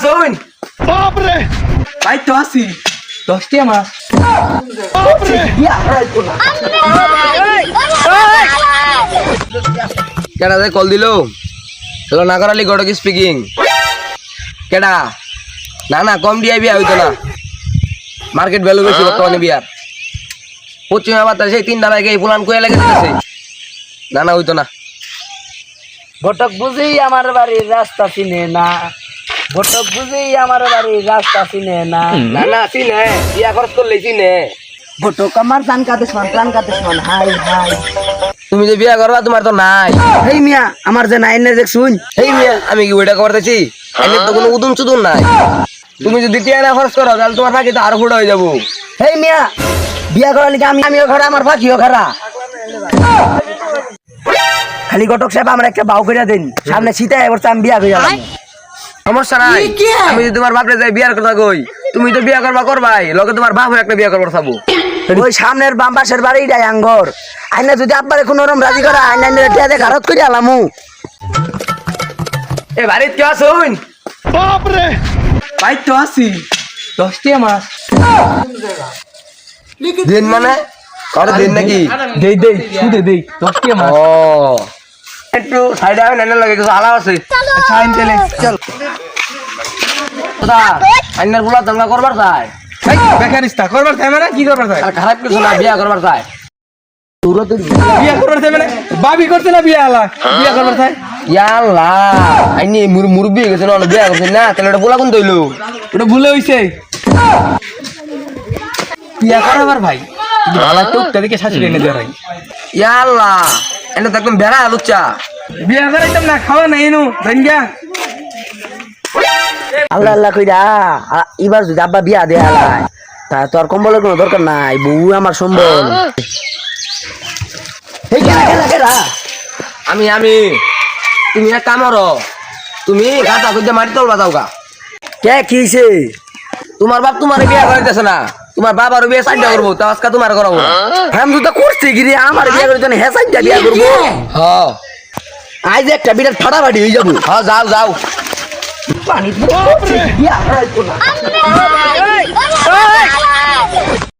আসুন বাপরে। ভাই তো আসি দশটি আমার। কেডা দে কল দিল? হ্যালো নাগরালি গড়কি স্পিকিং কেডা? না না কম দিয়ে বিয়া হইতো না। মার্কেট ভ্যালু বেশি বর্তমানে বিয়ার। পশ্চিমা বাতাস সেই তিনটা বাইকে এই পুলান কুয়া লেগে দিতেছে না না হইতো না। ভটক বুঝেই আমার বাড়ির রাস্তা চিনে না। ভটক বুঝেই আমার বাড়ির রাস্তা চিনে না। না না চিনে। বিয়া খরচ করলে চিনে। ভটক আমার প্রাণ সমান প্রাণ কাতে সমান। Hi hi. তুমি যে বিয়া করবা তোমার তো নাই। হেই মিয়া আমার যে নাইন দেখ শুন। এই মিয়া আমি কি ওইটা করতেছি এনে তো কোনো উদুম চুদুম নাই। তুমি যদি টিয়া না খরচ করো তাহলে তোমার বাকি তো আরও ফুটা হয়ে যাব। হেই মিয়া বিয়া করার লিগে আমি আমিও ঘরা আমার পাখিও ঘরা খালি ঘটক সাহেব আমার একটা বাউ করে দিন। সামনে শীতে এবার আমি বিয়া করে যাব সমস্যা নাই। আমি যদি তোমার বাপরে যাই বিয়ার কথা কই? তুমি তো বিয়া করবা করবাই লগে তোমার বাপ একটা বিয়া করবার চাবো। ওই সামনের বাম পাশের বাড়িটাই আঙ্গর। আইনা যদি আব্বারে কোনো রকম রাজি করা আইনা ঘারত করে আলামু। এ বাড়িত কেউ আসুন বাপরে! ভাই তো আসি দশটি আমার দিন মানে? কারও দিন নাকি? দেই দেই শুদে দেই দশটি আমার ও। একটু সাইডে আমি নাইনের লাগে কিছু আলাপ আছে। আচ্ছা আইন তেলে চল। কোথা আইনার বলা দঙ্গা করবার চাই। বেকারিস্তা করবার চাই মানে? কি করবার চাই? খারাপ কিছু না বিয়া করবার চাই। বিয়া করবার চাই মানে? বাবি করতে না বিয়া আলা? বিয়া করবার চাই? ইয়াল্লা আইনি মুর মুরব্বি গেছে না বিয়া করছে না তাহলে ওটা বলা কোন দইলো ওটা ভুলে হইছে। বিয়া করাবার ভাই। তো শাশুড়ি এনে দেওয়ার ইয়াল্লা এটা তো একদম বেড়া লুচ্চা বিয়া করাইতাম না খাওয়া নাই এনু ধন্যা আল্লাহ আল্লাহ কইরা এবার যদি আব্বা বিয়া দেয়া হালায় তা তোর কম্বলের কোনো দরকার নাই বউ আমার সম্বল। এই কেনা কেনা কেনা আমি আমি তুমি এক কাম করো তুমি গাতা কইতে মাটি তলবা যাও গা। কে কিছে তোমার বাপ তোমার বিয়া করাইতেছে না। তোমার বাবার বিয়ে সাইডটা করব তো আজকে তোমার করাবো আমি তো করছি গিরি আমার বিয়ে করে জানি হ্যাঁ সাইডটা বিয়া করব হ্যাঁ আজ একটা বিরাট ফাটাফাটি হয়ে যাব হ্যাঁ যাও যাও পানি না